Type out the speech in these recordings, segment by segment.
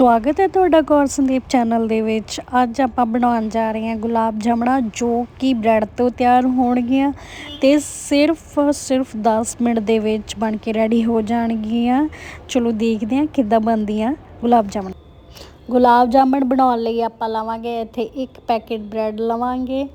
ਸਵਾਗਤ ਹੈ ਤੁਹਾਡਾ ਕੌਰ ਸੰਦੀਪ ਚੈਨਲ ਦੇ ਵਿੱਚ। ਅੱਜ ਆਪਾਂ ਬਣਾਉਣ ਜਾ ਰਹੇ ਹਾਂ ਗੁਲਾਬ ਜਾਮਣਾ, ਜੋ ਕਿ ਬ੍ਰੈਡ ਤੋਂ ਤਿਆਰ ਹੋਣਗੀਆਂ ਤੇ ਸਿਰਫ ਸਿਰਫ 10 ਮਿੰਟ ਦੇ ਵਿੱਚ ਬਣ ਕੇ ਰੈਡੀ ਹੋ ਜਾਣਗੀਆਂ। ਚਲੋ ਦੇਖਦੇ ਹਾਂ ਕਿੱਦਾਂ ਬਣਦੀਆਂ ਗੁਲਾਬ ਜਾਮਣ। ਗੁਲਾਬ ਜਾਮਣ ਬਣਾਉਣ ਲਈ ਆਪਾਂ ਲਵਾਂਗੇ ਇੱਥੇ ਇੱਕ ਪੈਕੇਟ ਬ੍ਰੈਡ ਲਵਾਂਗੇ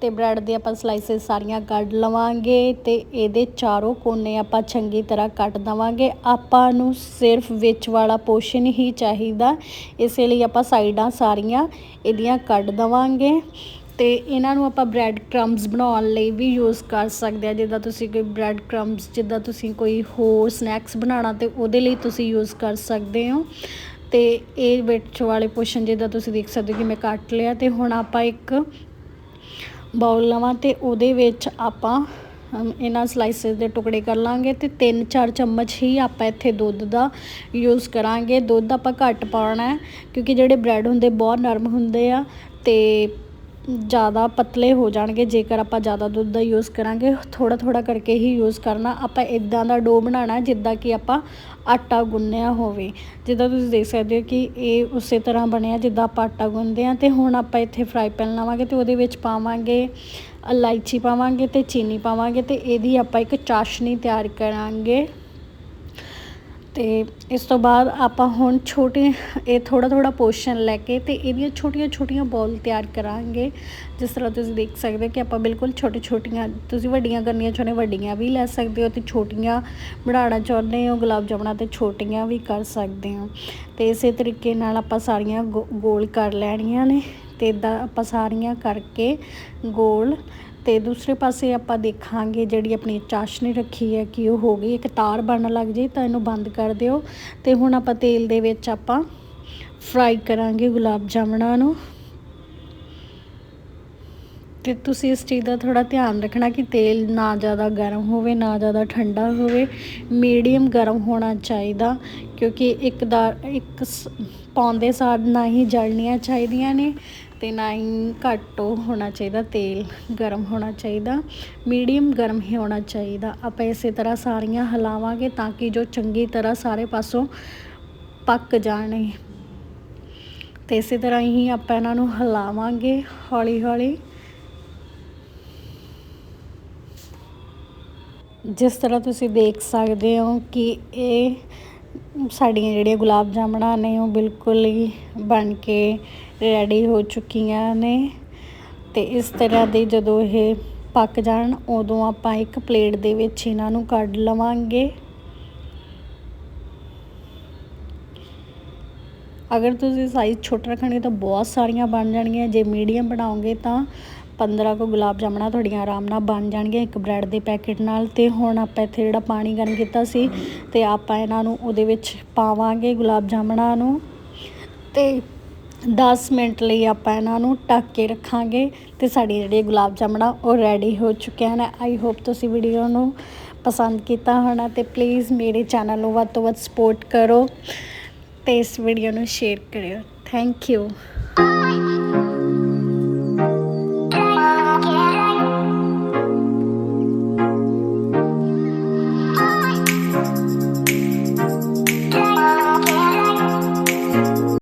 ਤੇ ਬ੍ਰੈਡ ਦੇ ਆਪਾਂ ਸਲਾਈਸਿਸ ਸਾਰੀਆਂ ਕੱਢ ਲਵਾਂਗੇ ਤੇ ਇਹਦੇ ਚਾਰੋਂ ਕੋਨੇ ਆਪਾਂ ਚੰਗੀ ਤਰ੍ਹਾਂ ਕੱਟ ਦਵਾਂਗੇ। ਆਪਾਂ ਨੂੰ ਸਿਰਫ ਵਿੱਚ ਵਾਲਾ ਪੋਰਸ਼ਨ ਹੀ ਚਾਹੀਦਾ। ਇਸੇ ਲਈ ਆਪਾਂ ਸਾਈਡਾਂ ਸਾਰੀਆਂ ਇਹਦੀਆਂ ਕੱਢ ਦਵਾਂਗੇ ਤੇ ਇਹਨਾਂ ਨੂੰ ਆਪਾਂ ਬ੍ਰੈਡ ਕ੍ਰੰਬਸ ਬਣਾਉਣ ਲਈ ਵੀ ਯੂਜ਼ ਕਰ ਸਕਦੇ ਆ ਜਿੱਦਾਂ ਤੁਸੀਂ ਕੋਈ ਬ੍ਰੈਡ ਕ੍ਰੰਬਸ ਜਿੱਦਾਂ ਤੁਸੀਂ ਕੋਈ ਹੋਰ ਸਨੈਕਸ ਬਣਾਉਣਾ ਤੇ ਉਹਦੇ ਲਈ ਤੁਸੀਂ ਯੂਜ਼ ਕਰ ਸਕਦੇ ਹੋ। ਤੇ ਇਹ ਵਿੱਚ ਵਾਲੇ ਪੋਰਸ਼ਨ ਜਿਹਦਾ ਤੁਸੀਂ ਦੇਖ ਸਕਦੇ ਹੋ ਕਿ ਮੈਂ ਕੱਟ ਲਿਆ ਤੇ ਹੁਣ ਆਪਾਂ ਇੱਕ ਬਾਉਲ ਲਵਾਂ ਤੇ ਉਹਦੇ ਵਿੱਚ ਆਪਾਂ ਇਹਨਾਂ ਸਲਾਈਸਿਸ ਦੇ ਟੁਕੜੇ ਕਰ ਲਾਂਗੇ ਤੇ 3-4 ਚਮਚ ਹੀ ਆਪਾਂ ਇੱਥੇ ਦੁੱਧ ਦਾ ਯੂਜ਼ ਕਰਾਂਗੇ। ਦੁੱਧ ਆਪਾਂ ਘੱਟ ਪਾਉਣਾ ਕਿਉਂਕਿ ਜਿਹੜੇ ਬ੍ਰੈਡ ਹੁੰਦੇ ਬਹੁਤ ਨਰਮ ਹੁੰਦੇ ਆ ਤੇ ਜ਼ਿਆਦਾ ਪਤਲੇ ਹੋ ਜਾਣਗੇ, ਜੇਕਰ ਆਪਾਂ ਜ਼ਿਆਦਾ ਦੁੱਧ ਦਾ ਯੂਜ਼ ਕਰਾਂਗੇ ਥੋੜਾ ਥੋੜਾ ਕਰਕੇ ਹੀ ਯੂਜ਼ ਕਰਨਾ। ਆਪਾਂ ਇਦਾਂ ਦਾ ਡੋ ਬਣਾਉਣਾ ਜਿੱਦਾਂ ਕਿ ਆਪਾਂ ਆਟਾ ਗੁੰਨਿਆ ਹੋਵੇ। ਜਿੱਦਾਂ ਤੁਸੀਂ ਦੇਖ ਸਕਦੇ ਹੋ ਕਿ ਇਹ ਉਸੇ ਤਰ੍ਹਾਂ ਬਣਿਆ ਜਿੱਦਾਂ ਆਪਾਂ ਆਟਾ ਗੁੰਨਦੇ ਆ ਤੇ ਹੁਣ ਆਪਾਂ ਇੱਥੇ ਫਰਾਈ ਪੈਨ ਲਾਵਾਂਗੇ ਤੇ ਉਹਦੇ ਵਿੱਚ ਪਾਵਾਂਗੇ ਇਲਾਇਚੀ ਪਾਵਾਂਗੇ ਤੇ ਚੀਨੀ ਪਾਵਾਂਗੇ ਤੇ ਇਹਦੀ ਆਪਾਂ ਇੱਕ ਚਾਸ਼ਨੀ ਤਿਆਰ ਕਰਾਂਗੇ। ਤੇ ਇਸ ਤੋਂ ਬਾਅਦ ਆਪਾਂ ਹੁਣ ਛੋਟੇ, ਇਹ ਥੋੜਾ ਥੋੜਾ ਪੋਰਸ਼ਨ ਲੈ ਕੇ ਤੇ ਇਹਦੀਆਂ ਛੋਟੀਆਂ ਛੋਟੀਆਂ ਬੋਲ ਤਿਆਰ ਕਰਾਂਗੇ। ਜਿਸ ਤਰ੍ਹਾਂ ਤੁਸੀਂ ਦੇਖ ਸਕਦੇ ਹੋ ਕਿ ਆਪਾਂ ਬਿਲਕੁਲ ਛੋਟੇ ਛੋਟੀਆਂ, ਤੁਸੀਂ ਵੱਡੀਆਂ ਕਰਨੀਆਂ ਚਾਹੁੰਦੇ ਵੱਡੀਆਂ ਵੀ ਲੈ ਸਕਦੇ ਹੋ ਤੇ ਛੋਟੀਆਂ ਬਣਾਉਣਾ ਚਾਹੁੰਦੇ ਹੋ, ਗੁਲਾਬ ਜਾਮਣਾ ਤੇ ਛੋਟੀਆਂ ਵੀ ਕਰ ਸਕਦੇ ਹੋ। ਤੇ ਇਸੇ ਤਰੀਕੇ ਨਾਲ ਆਪਾਂ ਸਾਰੀਆਂ ਗੋ- ਗੋਲ ਕਰ ਲੈਣੀਆਂ ਨੇ ਤੇ ਇਦਾਂ ਆਪਾਂ ਸਾਰੀਆਂ ਕਰਕੇ ਗੋਲ ਤੇ ਦੂਸਰੇ ਪਾਸੇ ਆਪਾਂ ਦੇਖਾਂਗੇ ਜਿਹੜੀ ਆਪਣੀ ਚਾਸ਼ਨੀ ਰੱਖੀ ਹੈ ਕਿ ਉਹ ਹੋ ਗਈ, ਇੱਕ ਤਾਰ ਬਣਨ ਲੱਗ ਜੇ ਤਾਂ ਇਹਨੂੰ ਬੰਦ ਕਰ ਦਿਓ। ਤੇ ਹੁਣ ਆਪਾਂ ਤੇਲ ਦੇ ਵਿੱਚ ਆਪਾਂ ਫਰਾਈ ਕਰਾਂਗੇ ਗੁਲਾਬ ਜਾਮਣਾ ਨੂੰ। ਤੇ ਤੁਸੀਂ ਇਸ ਚੀਜ਼ ਦਾ ਥੋੜਾ ਧਿਆਨ ਰੱਖਣਾ ਕਿ ਤੇਲ ਨਾ ਜ਼ਿਆਦਾ ਗਰਮ ਹੋਵੇ, ਨਾ ਜ਼ਿਆਦਾ ਠੰਡਾ ਹੋਵੇ। ਮੀਡੀਅਮ ਗਰਮ ਹੋਣਾ ਚਾਹੀਦਾ, ਕਿਉਂਕਿ ਇੱਕ ਦਾ, ਇੱਕ ਸ- ਪਾਉਂਦੇ ਸਾਰ ਨਾ ਹੀ ਜਲਣੀਆਂ ਚਾਹੀਦੀਆਂ ਨੇ ਤੇ ਨਾ ਹੀ ਘੱਟ ਉਹ ਹੋਣਾ ਚਾਹੀਦਾ, ਤੇਲ ਗਰਮ ਹੋਣਾ ਚਾਹੀਦਾ, ਮੀਡੀਅਮ ਗਰਮ ਹੀ ਹੋਣਾ ਚਾਹੀਦਾ। ਆਪਾਂ ਇਸੇ ਤਰ੍ਹਾਂ ਸਾਰੀਆਂ ਹਿਲਾਵਾਂਗੇ ਤਾਂ ਕਿ ਜੋ ਚੰਗੀ ਤਰ੍ਹਾਂ ਸਾਰੇ ਪਾਸੋਂ ਪੱਕ ਜਾਣੇ ਤੇ ਇਸੇ ਤਰ੍ਹਾਂ ਹੀ ਆਪਾਂ ਇਹਨਾਂ ਨੂੰ ਹਿਲਾਵਾਂਗੇ ਹੌਲੀ ਹੌਲੀ ਜਿਸ ਤਰ੍ਹਾਂ ਤੁਸੀਂ ਦੇਖ ਸਕਦੇ ਹੋ ਕਿ ਇਹ ਸਾਡੀਆਂ ਜਿਹੜੀਆਂ ਗੁਲਾਬ ਜਾਮਣਾਂ ਨੇ ਉਹ ਬਿਲਕੁਲ ਹੀ ਬਣ ਕੇ ਰੈਡੀ ਹੋ ਚੁੱਕੀਆਂ ਨੇ। ਤੇ ਇਸ ਤਰ੍ਹਾਂ ਦੇ ਜਦੋਂ ਇਹ ਪੱਕ ਜਾਣ, ਉਦੋਂ ਆਪਾਂ ਇੱਕ ਪਲੇਟ ਦੇ ਵਿੱਚ ਇਹਨਾਂ ਨੂੰ ਕੱਢ ਲਵਾਂਗੇ। ਅਗਰ ਤੁਸੀਂ ਸਾਈਜ਼ ਛੋਟਾ ਰੱਖਣਗੇ ਤਾਂ ਬਹੁਤ ਸਾਰੀਆਂ ਬਣ ਜਾਣਗੀਆਂ, ਜੇ ਮੀਡੀਅਮ ਬਣਾਓਗੇ ਤਾਂ 15 ਕੁ ਗੁਲਾਬ ਜਾਮਣਾ ਤੁਹਾਡੀਆਂ ਆਰਾਮ ਨਾਲ ਬਣ ਜਾਣਗੀਆਂ, ਇੱਕ ਬ੍ਰੈਡ ਦੇ ਪੈਕੇਟ ਨਾਲ ਤੇ ਹੁਣ ਆਪਾਂ ਇੱਥੇ ਜਿਹੜਾ ਪਾਣੀ ਗਰਮ ਕੀਤਾ ਸੀ ਤੇ ਆਪਾਂ ਇਹਨਾਂ ਨੂੰ ਉਹਦੇ ਵਿੱਚ ਪਾਵਾਂਗੇ ਗੁਲਾਬ ਜਾਮਣਾ ਨੂੰ ਤੇ 10 ਮਿੰਟ ਲਈ ਆਪਾਂ ਇਹਨਾਂ ਨੂੰ ਢੱਕ ਕੇ ਰੱਖਾਂਗੇ ਤੇ ਸਾਡੀ ਜਿਹੜੀ ਗੁਲਾਬ ਜਾਮਣਾ ਉਹ ਰੈਡੀ ਹੋ ਚੁੱਕਿਆ ਨੇ। ਆਈ ਹੋਪ ਤੁਸੀਂ ਵੀਡੀਓ ਨੂੰ ਪਸੰਦ ਕੀਤਾ ਹੋਣਾ ਤੇ ਪਲੀਜ਼ ਮੇਰੇ ਚੈਨਲ ਨੂੰ ਵੱਧ ਤੋਂ ਵੱਧ ਸਪੋਰਟ ਕਰੋ ਤੇ ਇਸ ਵੀਡੀਓ ਨੂੰ ਸ਼ੇਅਰ ਕਰਿਓ। Thank you